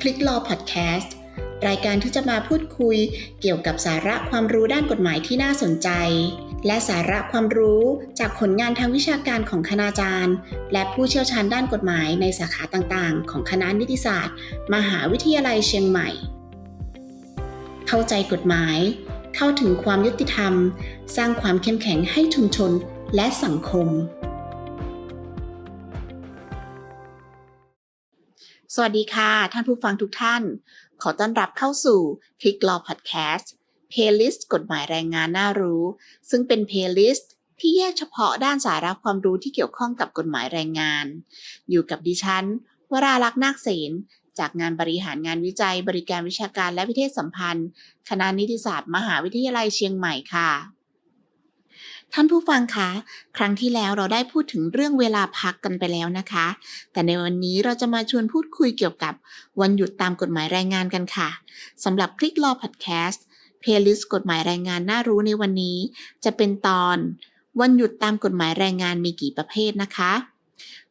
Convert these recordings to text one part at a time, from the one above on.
คลิกรอพอดแคสต์รายการที่จะมาพูดคุยเกี่ยวกับสาระความรู้ด้านกฎหมายที่น่าสนใจ และสาระความรู้จากผลงานทางวิชาการของคณาจารย์ และผู้เชี่ยวชาญด้านกฎหมายในสาขาต่างๆ ของคณะนิติศาสตร์ มหาวิทยาลัยเชียงใหม่ เข้าใจกฎหมาย เข้าถึงความยุติธรรม สร้างความเข้มแข็งให้ชุมชนและสังคม สวัสดีค่ะ ท่านผู้ฟังทุกท่าน ขอต้อนรับเข้าสู่ Click Law Podcast Playlist กฎหมายแรงงานน่ารู้ ซึ่งเป็น Playlist ที่แยกเฉพาะด้านสาระความรู้ที่เกี่ยวข้องกับกฎหมายแรงงาน อยู่กับดิฉัน วราลักษณ์นาคเสนจากงานบริหารงานวิจัย บริการวิชาการและวิเทศสัมพันธ์ คณะนิติศาสตร์ มหาวิทยาลัยเชียงใหม่ค่ะ ท่านผู้ฟังคะ ครั้งที่แล้วเราได้พูดถึงเรื่องเวลาพักกันไปแล้วนะคะ แต่ในวันนี้เราจะมาชวนพูดคุยเกี่ยวกับวันหยุดตามกฎหมายแรงงานกันค่ะสำหรับคลิก Law Podcast เพลย์ลิสต์กฎหมายแรงงานน่ารู้ในวันนี้ จะเป็นตอน วันหยุดตามกฎหมายแรงงานมีกี่ประเภทนะคะ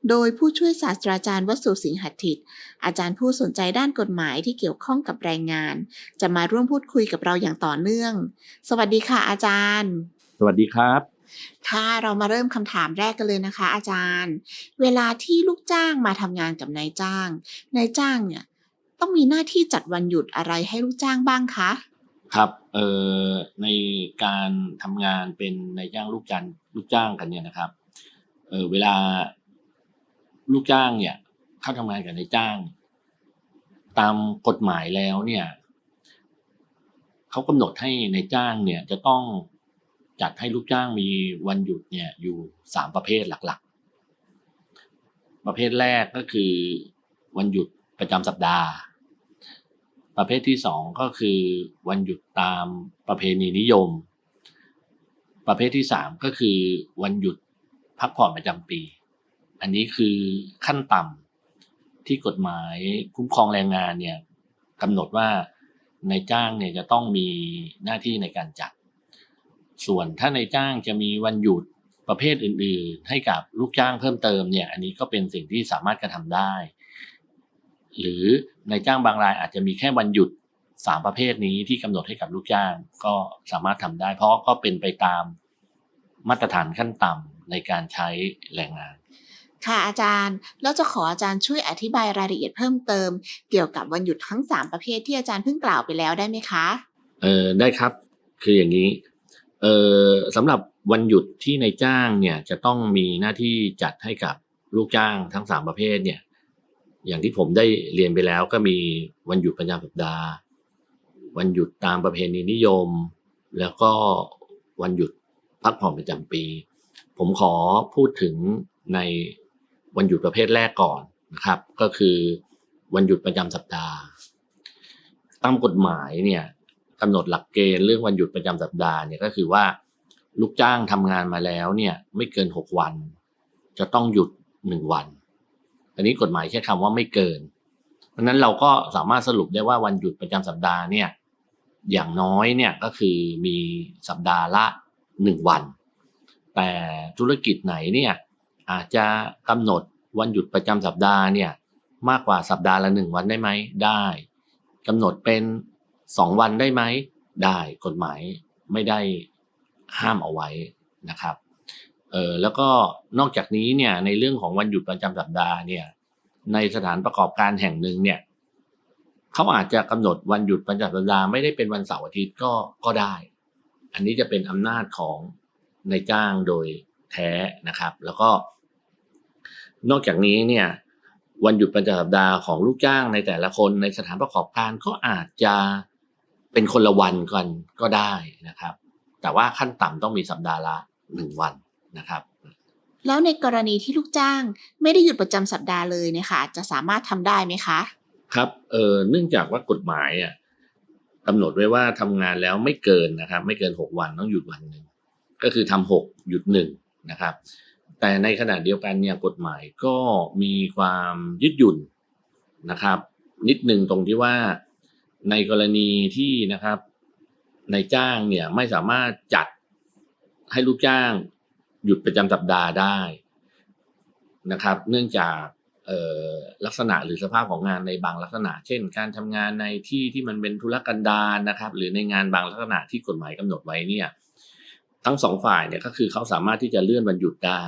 โดยผู้ช่วยศาสตราจารย์วสุสิงหทิตอาจารย์ผู้สนใจด้านกฎหมายที่เกี่ยวข้องกับแรงงาน จะมาร่วมพูดคุยกับเราอย่างต่อเนื่อง สวัสดีค่ะอาจารย์ สวัสดีครับ ค่ะเรามาเริ่มคำถามแรกกันเลยนะคะ อาจารย์ เวลาที่ลูกจ้างมาทำงานกับนายจ้าง นายจ้างเนี่ย ต้องมีหน้าที่จัดวันหยุดอะไรให้ลูกจ้างบ้างคะครับเอ่อในการทำงานเป็นนายจ้างลูกจ้างลูกจ้างกันเนี่ยนะครับเออเวลาลูกจ้างเนี่ย เข้าทำงานกับนายจ้าง ตามกฎหมายแล้วเนี่ยเขากำหนดให้นายจ้างเนี่ยจะต้อง จัดให้ลูกจ้างมีวันหยุดเนี่ยอยู่สามประเภทหลักๆ ประเภทแรกก็คือวันหยุดประจำสัปดาห์ ประเภทที่สองก็คือวันหยุดตามประเพณีนิยม ประเภทที่สามก็คือวันหยุดพักผ่อนประจำปี อันนี้คือขั้นต่ำที่กฎหมายคุ้มครองแรงงานเนี่ยกำหนดว่าในายจ้างเนี่ยจะต้องมีหน้าที่ในการจัด ส่วนถ้าในายจ้างจะมีวันหยุดประเภทอื่น ๆ ให้กับลูกจ้างเพิ่มเติมเนี่ยอันนี้ก็เป็นสิ่งที่สามารถกระทำได้ หรือนายจ้างบางรายอาจจะมีแค่วันหยุดสามประเภทนี้ที่กำหนดให้กับลูกจ้างก็สามารถทำได้ เพราะก็เป็นไปตามมาตรฐานขั้นต่ำในการใช้แรงงาน ค่ะอาจารย์แล้วจะขออาจารย์ช่วยอธิบายรายละเอียดเพิ่มเติม เกี่ยวกับวันหยุดทั้ง 3 ประเภทที่อาจารย์เพิ่งกล่าวไปแล้วได้ไหมคะเออได้ครับ คืออย่างนี้ เออสำหรับวันหยุดที่ในายจ้างเนี่ยจะต้องมีหน้าที่จัดให้กับลูกจ้างทั้งสามประเภทเนี่ย อย่างที่ผมได้เรียนไปแล้วก็มีวันหยุดประจำสัปดาห์ วันหยุดตามประเพณีนิยม แล้วก็วันหยุดพักผ่อนประจำปี ผมขอพูดถึงในวันหยุดประเภทแรกก่อนนะครับ ก็คือวันหยุดประจำสัปดาห์ ตามกฎหมายเนี่ย กำหนดหลักเกณฑ์เรื่องวันหยุดประจำสัปดาห์เนี่ยก็คือว่า ลูกจ้างทำงานมาแล้วเนี่ยไม่เกินหกวัน จะต้องหยุดหนึ่งวัน อันนี้กฎหมายแค่คำว่าไม่เกิน เพราะนั้นเราก็สามารถสรุปได้ว่าวันหยุดประจำสัปดาห์เนี่ยอย่างน้อยเนี่ยก็คือมีสัปดาห์ละหนึ่งวัน แต่ธุรกิจไหนเนี่ยอาจจะกำหนดวันหยุดประจำสัปดาห์เนี่ยมากกว่าสัปดาห์ละหนึ่งวันได้ไหมได้กำหนดเป็น สองวันได้ไหมได้กฎหมายไม่ได้ห้ามเอาไว้นะครับเออแล้วก็นอกจากนี้เนี่ยในเรื่องของวันหยุดประจำสัปดาห์เนี่ยในสถานประกอบการแห่งหนึ่งเนี่ยเขาอาจจะกำหนดวันหยุดประจำสัปดาห์ไม่ได้เป็นวันเสาร์อาทิตย์ก็ก็ได้ อันนี้จะเป็นอำนาจของนายจ้างโดยแท้นะครับ แล้วก็ นอกจากนี้เนี่ยวันหยุดประจำสัปดาห์ของลูกจ้างในแต่ละคนในสถานประกอบการก็อาจจะ เป็นคนละวันกันก็ได้นะครับ แต่ว่าขั้นต่ำต้องมีสัปดาห์ละหนึ่งวันนะครับ แล้วในกรณีที่ลูกจ้างไม่ได้หยุดประจำสัปดาห์เลยเนี่ยค่ะจะสามารถทำได้ไหมคะ ครับเออเนื่องจากว่ากฎหมายอะกำหนดไว้ว่าทำงานแล้วไม่เกินนะครับ ไม่เกินหกวันต้องหยุดวันหนึ่งก็คือทำหกหยุดหนึ่งนะครับ แต่ในขณะเดียวกันเนี่ยกฎหมายก็มีความยืดหยุ่นนะครับ นิดหนึ่งตรงที่ว่า ในกรณีที่นะครับนายจ้างเนี่ยไม่สามารถจัดให้ลูกจ้างหยุดประจำสัปดาห์ได้นะครับ เนื่องจากลักษณะหรือสภาพของงานในบางลักษณะ เช่น การทำงานในที่ที่มันเป็นธุรกันดารนะครับ หรือในงานบางลักษณะที่กฎหมายกำหนดไว้เนี่ย ทั้งสองฝ่ายเนี่ยก็คือเขาสามารถที่จะเลื่อนวันหยุดได้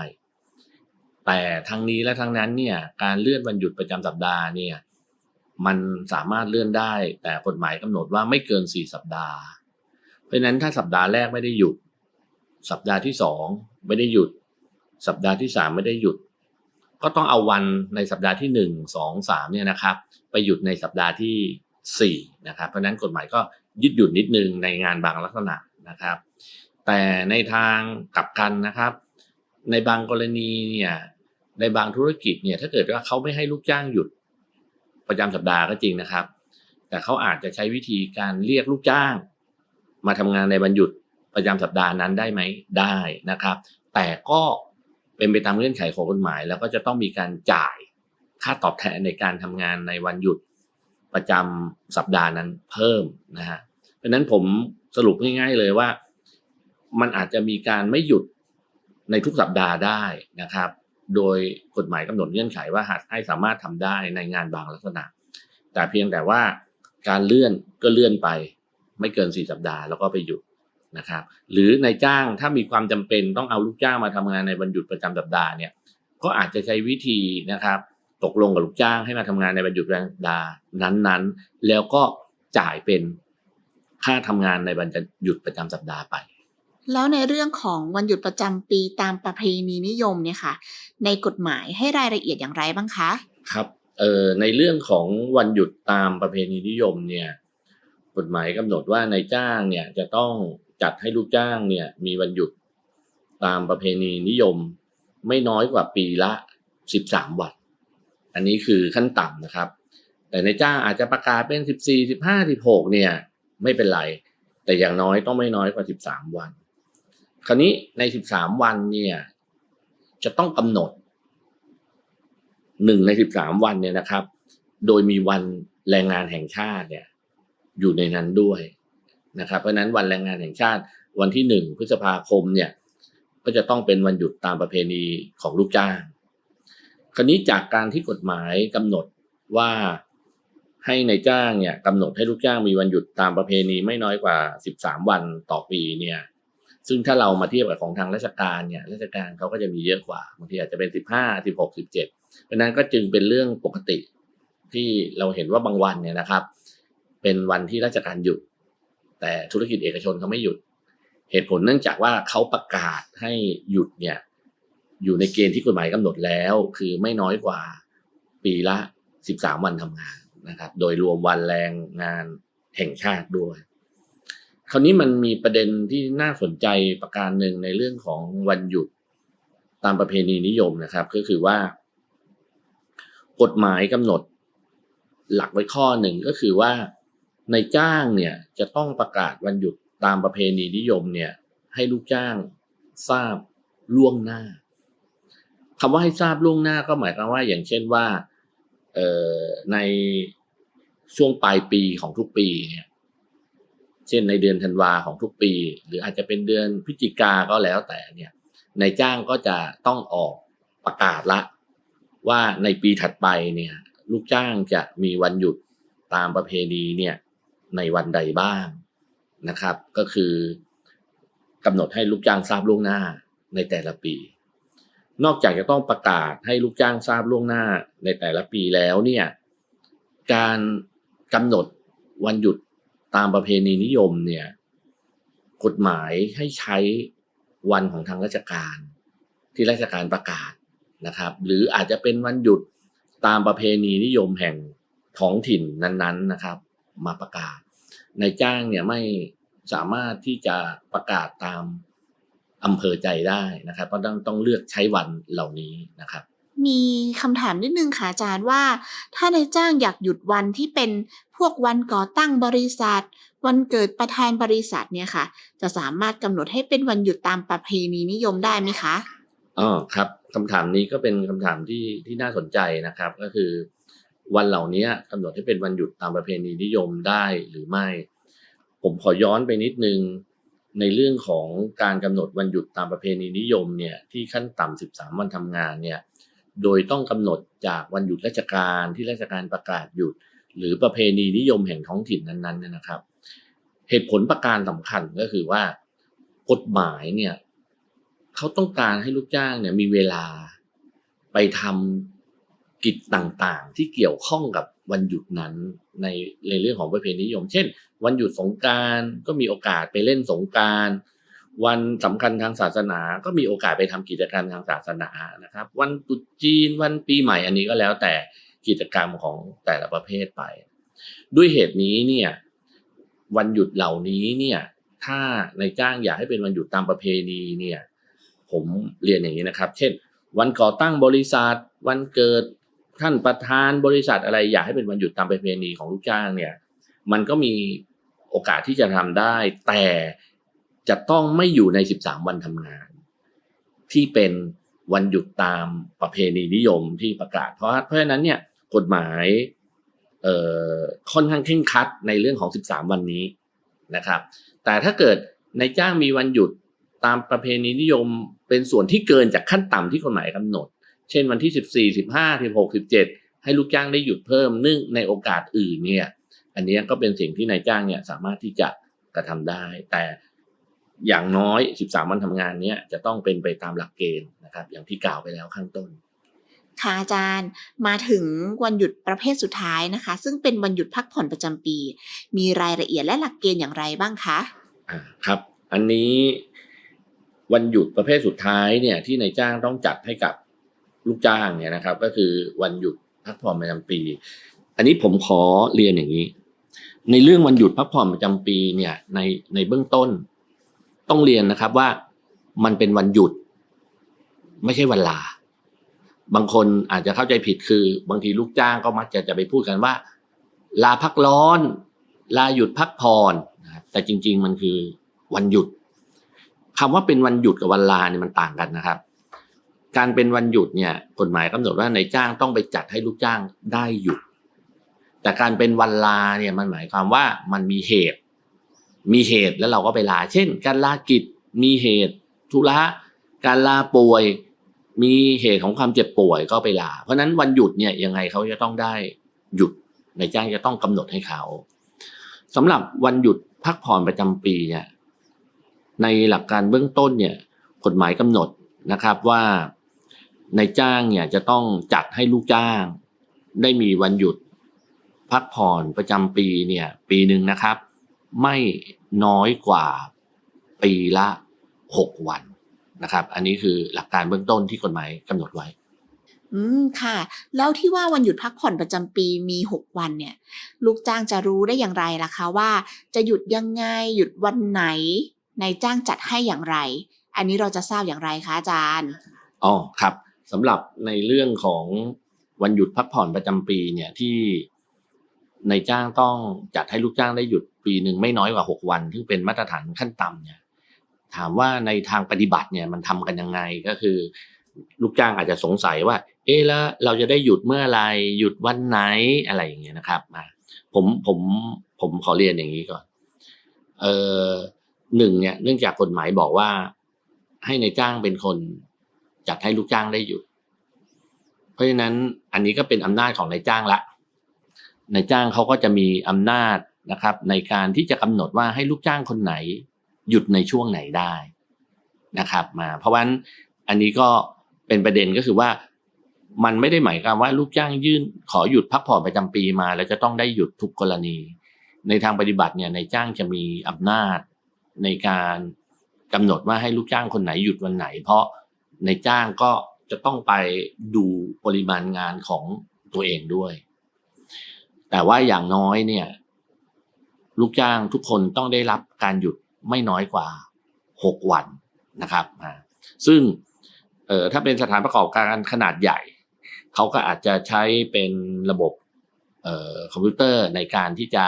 แต่ทั้งนี้และทั้งนั้นเนี่ย การเลื่อนวันหยุดประจำสัปดาห์เนี่ย มันสามารถเลื่อนได้ แต่กฎหมายกำหนดว่าไม่เกินสี่สัปดาห์ เพราะนั้นถ้าสัปดาห์แรกไม่ได้หยุด สัปดาห์ที่สองไม่ได้หยุด สัปดาห์ที่สามไม่ได้หยุด ก็ต้องเอาวันในสัปดาห์ที่หนึ่งสองสามเนี่ยนะครับ ไปหยุดในสัปดาห์ที่สี่นะครับ เพราะฉะนั้นกฎหมายก็ยืดหยุ่นนิดนึงในงานบางลักษณะนะครับ แต่ในทางกลับกันนะครับ ในบางกรณีเนี่ยในบางธุรกิจเนี่ยถ้าเกิดว่าเขาไม่ให้ลูกจ้างหยุด ประจำสัปดาห์ก็จริงนะครับ แต่เขาอาจจะใช้วิธีการเรียกลูกจ้าง มาทำงานในวันหยุดประจำสัปดาห์นั้นได้ไหมได้นะครับ แต่ก็เป็นไปตามเงื่อนไขของกฎหมาย แล้วก็จะต้องมีการจ่ายค่าตอบแทนในการทำงานในวันหยุดประจำสัปดาห์นั้นเพิ่มนะฮะเพราะฉะนั้นผมสรุปง่าย ๆ เลยว่า มันอาจจะมีการไม่หยุดในทุกสัปดาห์ได้นะครับ โดยกฎหมายกำหนดเงื่อนไขว่าหากให้สามารถทำได้ในงานบางลักษณะ แต่เพียงแต่ว่าการเลื่อนก็เลื่อนไป ไม่เกินสี่สัปดาห์แล้วก็ไปหยุดนะครับ หรือนายจ้างถ้ามีความจำเป็นต้องเอาลูกจ้างมาทำงานในวันหยุดประจำสัปดาห์เนี่ยก็อาจจะใช้วิธีนะครับ ตกลงกับลูกจ้างให้มาทำงานในวันหยุดประจำสัปดาห์นั้นๆ แล้วก็จ่ายเป็นค่าทำงานในวันหยุดประจำสัปดาห์ไป แล้วในเรื่องของวันหยุดประจำปีตามประเพณีนิยมเนี่ยค่ะ ในกฎหมายให้รายละเอียดอย่างไรบ้างคะครับเอ่อในเรื่องของวันหยุดตามประเพณีนิยมเนี่ยกฎหมายกำหนดว่านายจ้างเนี่ยจะต้องจัดให้ลูกจ้างเนี่ยมีวันหยุดตามประเพณีนิยม ไม่น้อยกว่าปีละ 13 วัน อันนี้คือขั้นต่ำนะครับ แต่นายจ้างอาจจะประกาศเป็น 14 15 16เนี่ยไม่เป็นไร แต่อย่างน้อยต้องไม่น้อยกว่า 13 วัน คราวนี้ใน13วันเนี่ย จะต้องกำหนดหนึ่งใน13วันเนี่ยนะครับ โดยมีวันแรงงานแห่งชาติเนี่ย อยู่ในนั้นด้วยนะครับ เพราะนั้นวันแรงงานแห่งชาติวันที่หนึ่งพฤษภาคมเนี่ย ก็จะต้องเป็นวันหยุดตามประเพณีของลูกจ้าง คราวนี้จากการที่กฎหมายกำหนดว่าให้ในจ้างเนี่ยกำหนดให้ลูกจ้างมีวันหยุดตามประเพณีไม่น้อยกว่า 13 วันต่อปีเนี่ย ซึ่งถ้าเรามาเทียบกับของทางราชการเนี่ยราชการเขาก็จะมีเยอะกว่าบางทีอาจจะเป็น15 16 17เพราะนั้นก็จึงเป็นเรื่องปกติ ที่เราเห็นว่าบางวันเนี่ยนะครับ เป็นวันที่ราชการหยุด แต่ธุรกิจเอกชนเขาไม่หยุด เหตุผลเนื่องจากว่าเขาประกาศให้หยุดเนี่ยอยู่ในเกณฑ์ที่กฎหมายกำหนดแล้ว คือไม่น้อยกว่าปีละ 13 วันทำงานนะครับ โดยรวมวันแรงงานแห่งชาติด้วย คราวนี้มันมีประเด็นที่น่าสนใจประการหนึ่งในเรื่องของวันหยุดตามประเพณีนิยมนะครับ ก็คือว่า กฎหมายกำหนด หลักไว้ข้อหนึ่งก็คือว่าในจ้างเนี่ยจะต้องประกาศวันหยุดตามประเพณีนิยมเนี่ย ให้ลูกจ้างทราบล่วงหน้าคำว่าให้ทราบล่วงหน้าก็หมายความว่า อย่างเช่นว่าในช่วงปลายปีของทุกปีเนี่ย เช่นในเดือนธันวาของทุกปี หรืออาจจะเป็นเดือนพฤศจิกาก็แล้วแต่เนี่ยนายจ้างก็จะต้องออกประกาศละ ว่าในปีถัดไปเนี่ยลูกจ้างจะมีวันหยุดตามประเพณีเนี่ยในวันใดบ้างนะครับ ก็คือกำหนดให้ลูกจ้างทราบล่วงหน้าในแต่ละปี นอกจากจะต้องประกาศให้ลูกจ้างทราบล่วงหน้าในแต่ละปีแล้วเนี่ยการกำหนดวันหยุด ตามประเพณีนิยมเนี่ย กฎหมายให้ใช้วันของทางราชการ ที่ราชการประกาศนะครับ หรืออาจจะเป็นวันหยุดตามประเพณีนิยมแห่งท้องถิ่นนั้นๆนะครับ มาประกาศนายจ้างเนี่ยไม่สามารถที่จะประกาศตามอำเภอใจได้นะครับเพราะต้องต้องเลือกใช้วันเหล่านี้นะครับ มีคำถามนิดนึงค่ะอาจารย์ว่า ถ้านายจ้างอยากหยุดวันที่เป็นพวกวันก่อตั้งบริษัท วันเกิดประธานบริษัทเนี่ยค่ะ จะสามารถกำหนดให้เป็นวันหยุดตามประเพณีนิยมได้ไหมคะอ๋อครับคำถามนี้ก็เป็นคำถามที่ที่น่าสนใจนะครับ ก็คือ วันเหล่านี้กำหนดให้เป็นวันหยุดตามประเพณีนิยมได้หรือไม่ ผมขอย้อนไปนิดนึงในเรื่องของการกำหนดวันหยุดตามประเพณีนิยมเนี่ยที่ขั้นต่ำ 13 วันทำงานเนี่ย โดยต้องกำหนดจากวันหยุดราชการที่ราชการประกาศหยุด หรือประเพณีนิยมแห่งท้องถิ่นนั้นๆเนี่ยนะครับ เหตุผลประการสำคัญก็คือว่ากฎหมายเนี่ยเขาต้องการให้ลูกจ้างเนี่ยมีเวลาไปทำกิจต่างๆ ที่เกี่ยวข้องกับวันหยุดนั้นในในเรื่องของประเพณีนิยม เช่น วันหยุดสงการก็มีโอกาสไปเล่นสงการ วันสำคัญทางศาสนาก็มีโอกาสไปทำกิจกรรมทางศาสนานะครับ วันตรุษจีนวันปีใหม่อันนี้ก็แล้วแต่กิจกรรมของแต่ละประเภทไป ด้วยเหตุนี้เนี่ยวันหยุดเหล่านี้เนี่ยถ้าในจ้างอยากให้เป็นวันหยุดตามประเพณีเนี่ยผมเรียนอย่างนี้นะครับ เช่น วันก่อตั้งบริษัท วันเกิดท่านประธานบริษัทอะไรอยากให้เป็นวันหยุดตามประเพณีของลูกจ้างเนี่ยมันก็มีโอกาสที่จะทำได้ แต่ จะต้องไม่อยู่ใน 13 วันทำงาน ที่เป็นวันหยุดตามประเพณีนิยมที่ประกาศ เพราะเพราะฉะนั้นเนี่ยกฎหมายเอ่อค่อนข้างเคร่งคัดในเรื่องของ 13 วันนี้นะครับ แต่ถ้าเกิดนายจ้างมีวันหยุดตามประเพณีนิยมเป็นส่วนที่เกินจากขั้นต่ำที่กฎหมายกำหนด เช่นวันที่ 14 15 16 17 ให้ลูกจ้างได้หยุดเพิ่มเนื่องในโอกาสอื่นเนี่ย อันนี้ก็เป็นสิ่งที่นายจ้างเนี่ยสามารถที่จะกระทำได้ แต่ อย่างน้อย 13 วันทำงานเนี้ยจะต้องเป็นไปตามหลักเกณฑ์นะครับ อย่างที่กล่าวไปแล้วข้างต้น ค่ะอาจารย์มาถึงวันหยุดประเภทสุดท้ายนะคะ ซึ่งเป็นวันหยุดพักผ่อนประจำปี มีรายละเอียดและหลักเกณฑ์อย่างไรบ้างคะอ่าครับ อันนี้วันหยุดประเภทสุดท้ายเนี่ยที่นายจ้างต้องจัดให้กับลูกจ้างเนี่ยนะครับ ก็คือวันหยุดพักผ่อนประจำปี อันนี้ผมขอเรียนอย่างนี้ ในเรื่องวันหยุดพักผ่อนประจำปีเนี่ยในในเบื้องต้น ต้องเรียนนะครับว่ามันเป็นวันหยุด ไม่ใช่วันลา บางคนอาจจะเข้าใจผิดคือ บางทีลูกจ้างก็มักจะจะไปพูดกันว่า ลาพักร้อน ลาหยุดพักผ่อนนะครับแต่จริง ๆ มันคือวันหยุดคำว่าเป็นวันหยุดกับวันลาเนี่ยมันต่างกันนะครับ การเป็นวันหยุดเนี่ยกฎหมายกำหนดว่านายจ้างต้องไปจัดให้ลูกจ้างได้หยุด แต่การเป็นวันลาเนี่ยมันหมายความว่ามันมีเหตุ มีเหตุแล้วเราก็ไปลา เช่น การลากิจมีเหตุธุระการลาป่วย มีเหตุของความเจ็บป่วยก็ไปลา เพราะฉะนั้นวันหยุดเนี่ยยังไงเขาจะต้องได้หยุดนายจ้างจะต้องกำหนดให้เขาสำหรับวันหยุดพักผ่อนประจำปีเนี่ยในหลักการเบื้องต้นเนี่ยกฎหมายกำหนดนะครับว่านายจ้างเนี่ยจะต้องจัดให้ลูกจ้าง ได้มีวันหยุด พักผ่อนประจำปีเนี่ยปีหนึ่งนะครับ ไม่น้อยกว่าปีละหกวันนะครับ อันนี้คือหลักการเบื้องต้นที่กฎหมายกำหนดไว้ อืมค่ะ แล้วที่ว่าวันหยุดพักผ่อนประจำปีมี 6 วันเนี่ย ลูกจ้างจะรู้ได้อย่างไรล่ะคะว่า จะหยุดยังไงหยุดวันไหนนายจ้างจัดให้อย่างไร อันนี้เราจะทราบอย่างไรคะอาจารย์อ๋อครับสำหรับในเรื่องของวันหยุดพักผ่อนประจำปีเนี่ยที่นายจ้างต้องจัดให้ลูกจ้างได้หยุด ปีหนึ่งไม่น้อยกว่าหกวัน ซึ่งเป็นมาตรฐานขั้นต่ำเนี่ยถามว่าในทางปฏิบัติเนี่ยมันทำกันยังไงก็คือ ลูกจ้างอาจจะสงสัยว่า เอ๊ะแล้วเราจะได้หยุดเมื่อไรหยุดวันไหนอะไรอย่างเงี้ยนะครับมาผมผมผมขอเรียนอย่างนี้ก่อน เออหนึ่งเนี่ยเนื่องจากกฎหมายบอกว่า ให้ในจ้างเป็นคนจัดให้ลูกจ้างได้หยุด เพราะฉะนั้นอันนี้ก็เป็นอำนาจของนายจ้างละนายจ้างเขาก็จะมีอำนาจ นะครับ ในการที่จะกำหนดว่าให้ลูกจ้างคนไหน หยุดในช่วงไหนได้นะครับ มา เพราะฉะนั้นอันนี้ก็เป็นประเด็นก็คือว่ามันไม่ได้หมายความว่าลูกจ้างยื่น ขอหยุดพักผ่อนประจำปีมา แล้วจะต้องได้หยุดทุกกรณี ในทางปฏิบัติเนี่ยในจ้างจะมีอำนาจในการกำหนดว่าให้ลูกจ้างคนไหนหยุดวันไหน เพราะในจ้างก็จะต้องไปดูปริมาณงานของตัวเองด้วย แต่ว่าอย่างน้อยเนี่ย ลูกจ้างทุกคนต้องได้รับการหยุดไม่น้อยกว่าหกวันนะครับซึ่งถ้าเป็นสถานประกอบการขนาดใหญ่ เขาก็อาจจะใช้เป็นระบบออคอมพิวเตอร์ในการที่จะ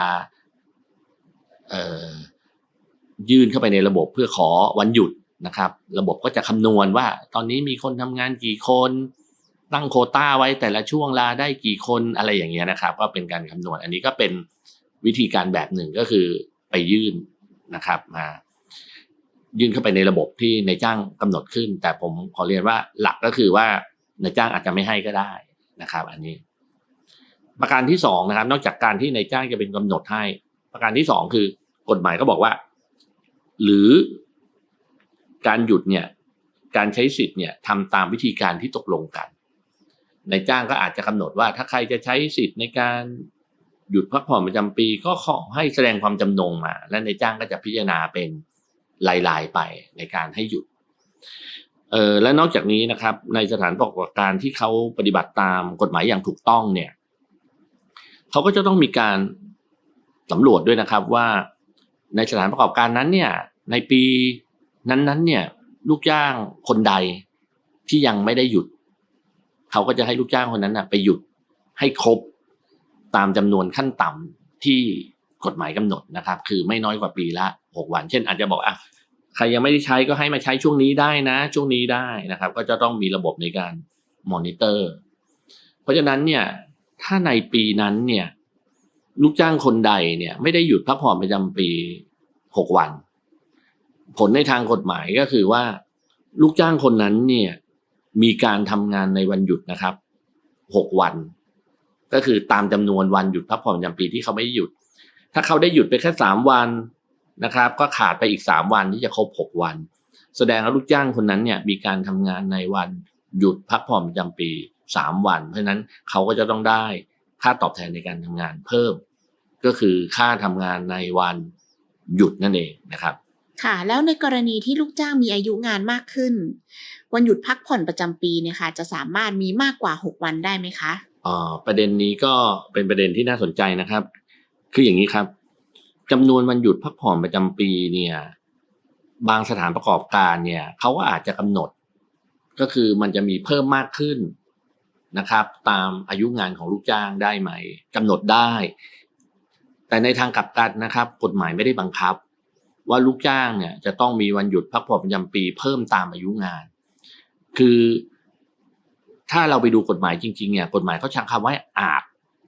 ยื่นเข้าไปในระบบเพื่อขอวันหยุดนะครับ ระบบก็จะคำนวณว่า ตอนนี้มีคนทำงานกี่คนตั้งโคต้าไว้แต่ละช่วงลาได้กี่คนอะไรอย่างเงี้ยนะครับ ก็เป็นการคำนวณอันนี้ก็เป็น วิธีการแบบหนึ่งก็คือไปยื่นนะครับมายื่นเข้าไปในระบบที่ในายจ้างกำหนดขึ้น แต่ผมขอเรียนว่าหลักก็คือว่านายจ้างอาจจะไม่ให้ก็ได้นะครับ อันนี้ ประการที่สองนะครับ นอกจากการที่นายจ้างจะเป็นกำหนดให้ ประการที่สองคือกฎหมายก็บอกว่า หรือการหยุดเนี่ย การใช้สิทธิ์เนี่ยทำตามวิธีการที่ตกลงกันนายจ้างก็อาจจะกำหนดว่าถ้าใครจะใช้สิทธิ์ในการ หยุดพักผ่อนประจำปีก็ขอให้แสดงความจำนงมา และในจ้างก็จะพิจารณาเป็นลายๆไปในการให้หยุดเออและนอกจากนี้นะครับ ในสถานประกอบการที่เขาปฏิบัติตามกฎหมายอย่างถูกต้องเนี่ยเขาก็จะต้องมีการสำรวจด้วยนะครับว่าในสถานประกอบการนั้นเนี่ย ในปีนั้นๆ เนี่ย ลูกจ้างคนใดที่ยังไม่ได้หยุด เขาก็จะให้ลูกจ้างคนนั้นนะไปหยุดให้ครบ ตามจำนวนขั้นต่ำที่กฎหมายกำหนดนะครับ คือไม่น้อยกว่าปีละหกวัน เช่นอาจจะบอกอะใครยังไม่ได้ใช้ก็ให้มาใช้ช่วงนี้ได้นะ ช่วงนี้ได้นะครับ ก็จะต้องมีระบบในการมอนิเตอร์ เพราะฉะนั้นเนี่ยถ้าในปีนั้นเนี่ยลูกจ้างคนใดเนี่ยไม่ได้หยุดพักผ่อนประจำปีหกวัน ผลในทางกฎหมายก็คือว่า ลูกจ้างคนนั้นเนี่ยมีการทำงานในวันหยุดนะครับหกวัน ก็คือตามจำนวนวันหยุดพักผ่อนประจำปีที่เขาไม่ได้หยุด ถ้าเขาได้หยุดไปแค่สามวันนะครับ ก็ขาดไปอีกสามวันที่จะครบหกวัน แสดงว่าลูกจ้างคนนั้นเนี่ยมีการทำงานในวันหยุดพักผ่อนประจำปีสามวัน เพราะฉะนั้นเขาก็จะต้องได้ค่าตอบแทนในการทำงานเพิ่ม ก็คือค่าทำงานในวันหยุดนั่นเองนะครับ ค่ะ แล้วในกรณีที่ลูกจ้างมีอายุงานมากขึ้น วันหยุดพักผ่อนประจำปีเนี่ยค่ะ จะสามารถมีมากกว่า 6 วันได้ไหมคะ ประเด็นนี้ก็เป็นประเด็นที่น่าสนใจนะครับ คืออย่างนี้ครับจำนวนวันหยุดพักผ่อนประจำปีเนี่ย บางสถานประกอบการเนี่ยเขาก็อาจจะกำหนด ก็คือมันจะมีเพิ่มมากขึ้นนะครับ ตามอายุงานของลูกจ้างได้ไหมกำหนดได้ แต่ในทางกลับกันนะครับ กฎหมายไม่ได้บังคับ ว่าลูกจ้างเนี่ยจะต้องมีวันหยุดพักผ่อนประจำปี เพิ่มตามอายุงาน คือ ถ้าเราไปดูกฎหมายจริงๆเนี่ยกฎหมายเขาใช้คำว่าอาจ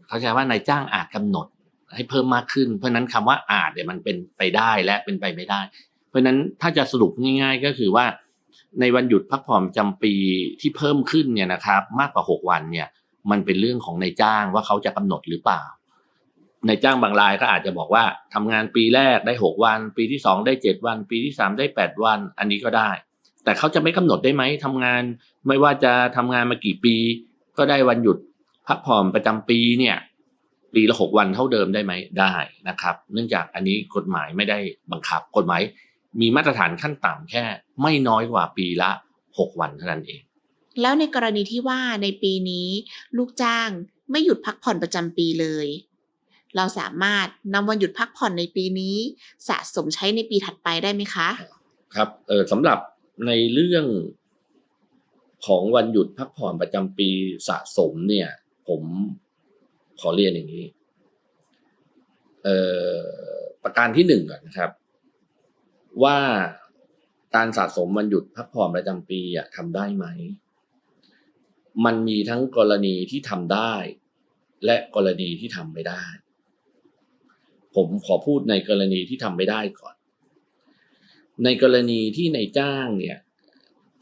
เขาใช้ว่านายจ้างอาจกำหนดให้เพิ่มมากขึ้น เพราะนั้นคำว่าอาจเนี่ยมันเป็นไปได้และเป็นไปไม่ได้ เพราะนั้นถ้าจะสรุปง่าย ๆ ก็คือว่า ในวันหยุดพักผ่อนประจำปีที่เพิ่มขึ้นเนี่ยนะครับ มากกว่าหกวันเนี่ย มันเป็นเรื่องของนายจ้างว่าเขาจะกำหนดหรือเปล่านายจ้างบางรายก็อาจจะบอกว่าทำงานปีแรกได้หกวัน ปีที่สองได้เจ็ดวัน ปีที่สามได้แปดวัน อันนี้ก็ได้ แต่เขาจะไม่กำหนดได้ไหมทำงาน ไม่ว่าจะทำงานมากี่ปี ก็ได้วันหยุดพักผ่อนประจำปีเนี่ยปีละหกวันเท่าเดิมได้ไหมได้นะครับ เนื่องจากอันนี้กฎหมายไม่ได้บังคับกฎหมายมีมาตรฐานขั้นต่ำแค่ ไม่น้อยกว่าปีละหกวันเท่านั้นเอง แล้วในกรณีที่ว่าในปีนี้ ลูกจ้างไม่หยุดพักผ่อนประจำปีเลย เราสามารถนำวันหยุดพักผ่อนในปีนี้ สะสมใช้ในปีถัดไปได้ไหมคะ ครับเออสำหรับ ในเรื่องของวันหยุดพักผ่อนประจำปีสะสมเนี่ย ผมขอเรียนอย่างนี้เอ่อประการที่หนึ่งก่อนนะครับ ว่าการสะสมวันหยุดพักผ่อนประจำปีอะทำได้ไหม มันมีทั้งกรณีที่ทำได้ และกรณีที่ทำไม่ได้ ผมขอพูดในกรณีที่ทำไม่ได้ก่อน ในกรณีที่ในายจ้างเนี่ย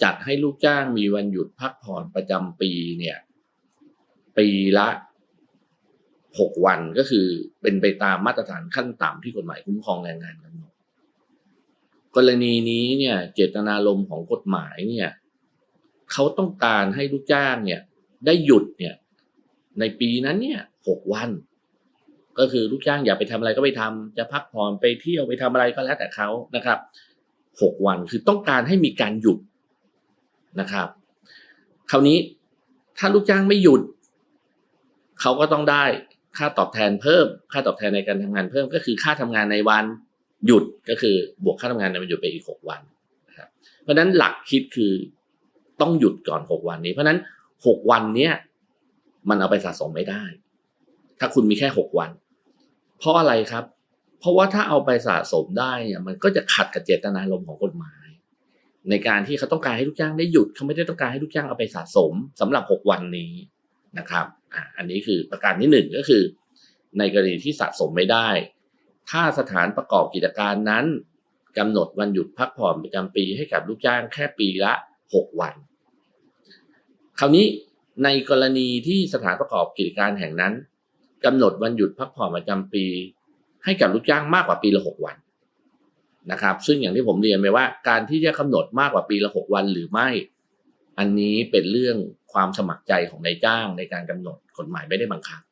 จัดให้ลูกจ้างมีวันหยุดพักผ่อนประจำปีเนี่ย ปีละหกวันก็คือเป็นไปตามมาตรฐานขั้นต่ำที่กฎหมายคุ้มครองแรงงานกำหนดกรณีนี้เนี่ย เจตนารมณ์ของกฎหมายเนี่ยเขาต้องการให้ลูกจ้างเนี่ย ได้หยุดเนี่ย ในปีนั้นเนี่ยหกวัน ก็คือลูกจ้างอยากไปทำอะไรก็ไปทำจะพักผ่อนไปเที่ยวไปทำอะไรก็แล้วแต่เขานะครับ หกวัน คือต้องการให้มีการหยุดนะครับ คราวนี้ถ้าลูกจ้างไม่หยุด เขาก็ต้องได้ค่าตอบแทนเพิ่ม ค่าตอบแทนในการทำงานเพิ่มก็คือค่าทำงานในวันหยุดก็คือบวกค่าทำงานในวันหยุดไปอีกหกวันนะครับเพราะฉะนั้นหลักคิดคือต้องหยุดก่อนหกวันนี้ เพราะฉะนั้นหกวันเนี้ยมันเอาไปสะสมไม่ได้ ถ้าคุณมีแค่หกวัน เพราะอะไรครับ เพราะว่าถ้าเอาไปสะสมได้เนี่ยมันก็จะขัดกับเจตนารมณ์ของกฎหมาย ในการที่เขาต้องการให้ลูกจ้างได้หยุดเขาไม่ได้ต้องการให้ลูกจ้างเอาไปสะสมสำหรับหกวันนี้นะครับอ่าอันนี้คือประการที่หนึ่งก็คือ ในกรณีที่สะสมไม่ได้ ถ้าสถานประกอบกิจการนั้นกำหนดวันหยุดพักผ่อนประจำปีให้กับลูกจ้างแค่ปีละหกวัน คราวนี้ในกรณีที่สถานประกอบกิจการแห่งนั้นกำหนดวันหยุดพักผ่อนประจำปี ให้กับลูกจ้างมากกว่าปีละหกวันนะครับ ซึ่งอย่างที่ผมเรียนไปว่า การที่จะกำหนดมากกว่าปีละหกวันหรือไม่ อันนี้เป็นเรื่องความสมัครใจของนายจ้างในการกำหนดกฎหมายไม่ได้บังคับ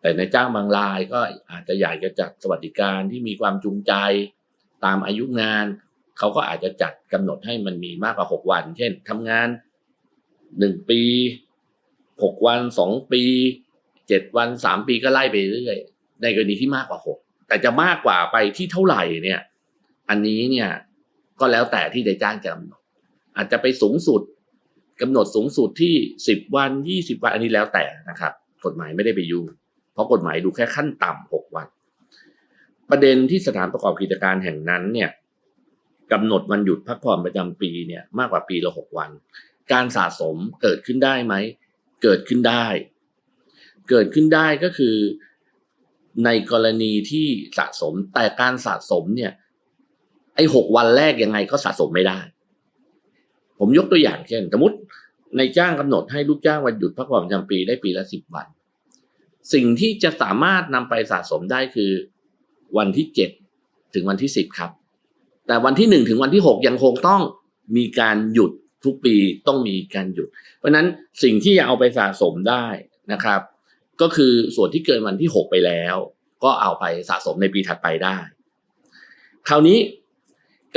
แต่นายจ้างบางรายก็อาจจะอยากจะจัดสวัสดิการที่มีความจูงใจตามอายุงาน เขาก็อาจจะจัดกำหนดให้มันมีมากกว่าหกวัน เช่นทำงานหนึ่งปีหกวันสองปีเจ็ดวันสามปีก็ไล่ไปเรื่อยในกรณีที่มากกว่าหก แต่จะมากกว่าไปที่เท่าไหร่เนี่ย อันนี้เนี่ยก็แล้วแต่ที่นายจ้างจะกำหนดอาจจะไปสูงสุดกำหนดสูงสุดที่สิบวันยี่สิบวันอันนี้แล้วแต่นะครับ กฎหมายไม่ได้ไปยุ่งเพราะกฎหมายดูแค่ขั้นต่ำหกวัน ประเด็นที่สถานประกอบกิจการแห่งนั้นเนี่ยกำหนดวันหยุดพักผ่อนประจำปีเนี่ยมากกว่าปีละหกวัน การสะสมเกิดขึ้นได้ไหม เกิดขึ้นได้ เกิดขึ้นได้ก็คือ ในกรณีที่สะสม แต่การสะสมเนี่ย ไอ้หกวันแรกยังไงก็สะสมไม่ได้ ผมยกตัวอย่างเช่น สมมติในจ้างกำหนดให้ลูกจ้างวันหยุดพักผ่อนประจำปีได้ปีละสิบวัน สิ่งที่จะสามารถนำไปสะสมได้คือวันที่เจ็ดถึงวันที่สิบครับ แต่วันที่หนึ่งถึงวันที่หกยังคงต้องมีการหยุดทุกปีต้องมีการหยุด เพราะฉะนั้นสิ่งที่จะเอาไปสะสมได้นะครับ ก็คือส่วนที่เกินวันที่หกไปแล้ว ก็เอาไปสะสมในปีถัดไปได้ คราวนี้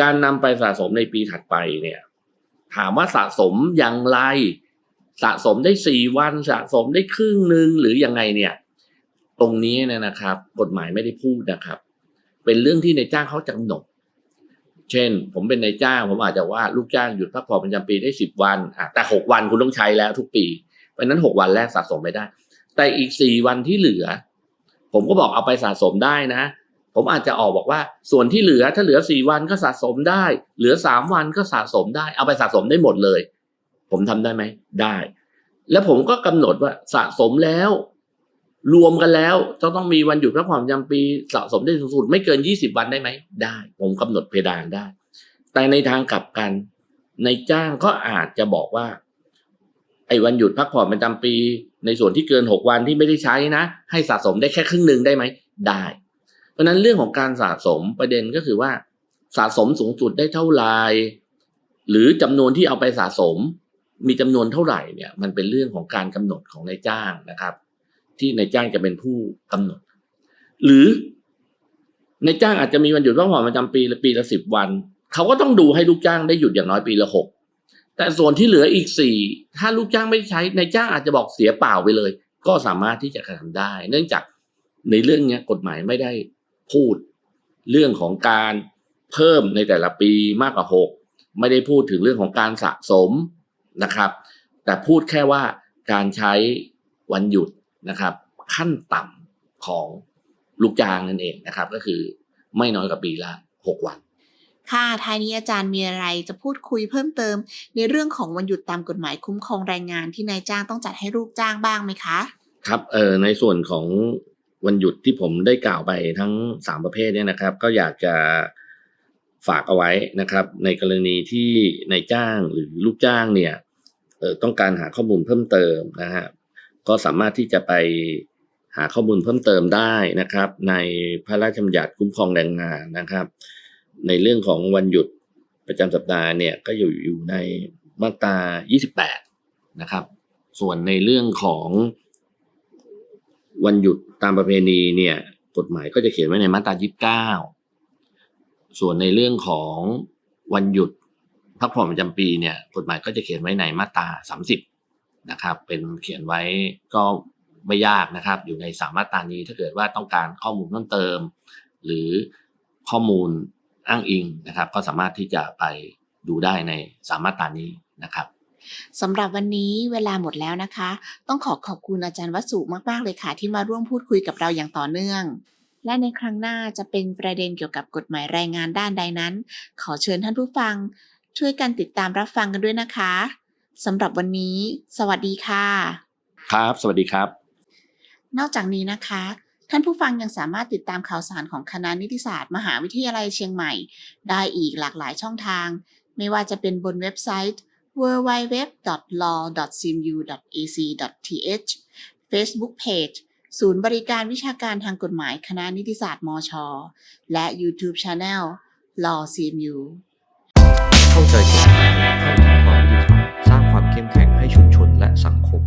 การนำไปสะสมในปีถัดไปเนี่ย ถามว่าสะสมอย่างไร สะสมได้สี่วันสะสมได้ครึ่งหนึ่งหรือยังไงเนี่ย ตรงนี้เนี่ยนะครับ กฎหมายไม่ได้พูดนะครับ เป็นเรื่องที่ในายจ้างเขากำหนดเช่น ผมเป็นนายจ้างผมอาจจะว่าลูกจ้างหยุดพักผ่อนประจำปีได้สิบวันแต่หกวันคุณต้องใช้แล้วทุกปีเพราะฉะนั้นหกวันแรกสะสมไม่ได้ แต่อีกสี่วันที่เหลือ ผมก็บอกเอาไปสะสมได้นะ ผมอาจจะออกบอกว่า ส่วนที่เหลือถ้าเหลือสี่วันก็สะสมได้ เหลือสามวันก็สะสมได้ เอาไปสะสมได้หมดเลย ผมทำได้ไหมได้ แล้วผมก็กำหนดว่าสะสมแล้ว รวมกันแล้วจะต้องมีวันหยุดพักผ่อนประจำปีสะสมได้สูงสุดไม่เกินยี่สิบวันได้ไหมได้ ผมกำหนดเพดานได้ แต่ในทางกลับกันในจ้างก็อาจจะบอกว่า ไอ้วันหยุดพักผ่อนประจำปี ในส่วนที่เกินหกวันที่ไม่ได้ใช้นะ ให้สะสมได้แค่ครึ่งหนึ่งได้ไหมได้ เพราะนั้นเรื่องของการสะสมประเด็นก็คือว่า สะสมสูงสุดได้เท่าไหร่หรือจำนวนที่เอาไปสะสม มีจำนวนเท่าไหร่เนี่ย มันเป็นเรื่องของการกำหนดของนายจ้างนะครับ ที่นายจ้างจะเป็นผู้กำหนด หรือนายจ้างอาจจะมีวันหยุดพักผ่อนประจำปีละปีละสิบวัน เขาก็ต้องดูให้ลูกจ้างได้หยุดอย่างน้อยปีละหก แต่ส่วนที่เหลืออีกสี่ถ้าลูกจ้างไม่ได้ใช้นายจ้างอาจจะบอกเสียเปล่าไปเลย ก็สามารถที่จะกระทำได้ เนื่องจากในเรื่องนี้กฎหมายไม่ได้พูดเรื่องของการเพิ่มในแต่ละปีมากกว่าหกไม่ได้พูดถึงเรื่องของการสะสมนะครับ แต่พูดแค่ว่าการใช้วันหยุดนะครับ ขั้นต่ำของลูกจ้างนั่นเองนะครับ ก็คือไม่น้อยกว่าปีละหกวัน ค่ะท้ายนี้อาจารย์มีอะไรจะพูดคุยเพิ่มเติม ในเรื่องของวันหยุดตามกฎหมายคุ้มครองแรงงานที่นายจ้างต้องจัดให้ลูกจ้างบ้างไหมคะ ครับเอ่อในส่วนของวันหยุดที่ผมได้กล่าวไปทั้งสามประเภทเนี่ยนะครับ ก็อยากจะฝากเอาไว้นะครับ ในกรณีที่นายจ้างหรือลูกจ้างเนี่ยเอ่อต้องการหาข้อมูลเพิ่มเติมนะฮะก็สามารถที่จะไปหาข้อมูลเพิ่มเติมได้นะครับ ในพระราชบัญญัติคุ้มครองแรงงานนะครับ ในเรื่องของวันหยุดประจำสัปดาห์เนี่ยก็อยู่อยู่ในมาตรา 28 นะครับ ส่วนในเรื่องของวันหยุดตามประเพณีเนี่ยกฎหมายก็จะเขียนไว้ในมาตรา 29 ส่วนในเรื่องของวันหยุดพักผ่อนประจำปีเนี่ยกฎหมายก็จะเขียนไว้ในมาตรา 30 นะครับ เป็นเขียนไว้ก็ไม่ยากนะครับ อยู่ในสามมาตรานี้ถ้าเกิดว่าต้องการข้อมูลเพิ่มเติม หรือข้อมูล อ้างอิงนะครับ ก็สามารถที่จะไปดูได้ในสามมาตรานี้นะครับสำหรับวันนี้เวลาหมดแล้วนะคะ ต้องขอขอบคุณอาจารย์วสุมาก ๆ เลยค่ะ ที่มาร่วมพูดคุยกับเราอย่างต่อเนื่อง และในครั้งหน้าจะเป็นประเด็นเกี่ยวกับกฎหมายแรงงานด้านใดนั้น ขอเชิญท่านผู้ฟัง ช่วยกันติดตามรับฟังกันด้วยนะคะสำหรับวันนี้ สวัสดีค่ะ ครับ สวัสดีครับ นอกจากนี้นะคะ ท่านผู้ฟังยังสามารถติดตามข่าวสารของคณะนิติศาสตร์ มหาวิทยาลัยเชียงใหม่ ได้อีกหลากหลายช่องทาง ไม่ว่าจะเป็นบนเว็บไซต์ www.law.cmu.ac.th Facebook Page ศูนย์บริการวิชาการทางกฎหมายคณะนิติศาสตร์มช และ YouTube Channel Law CMU เข้าใจกฎหมายเข้าถึงความยุติธรรมสร้างความเข้มแข็งให้ชุมชนและสังคม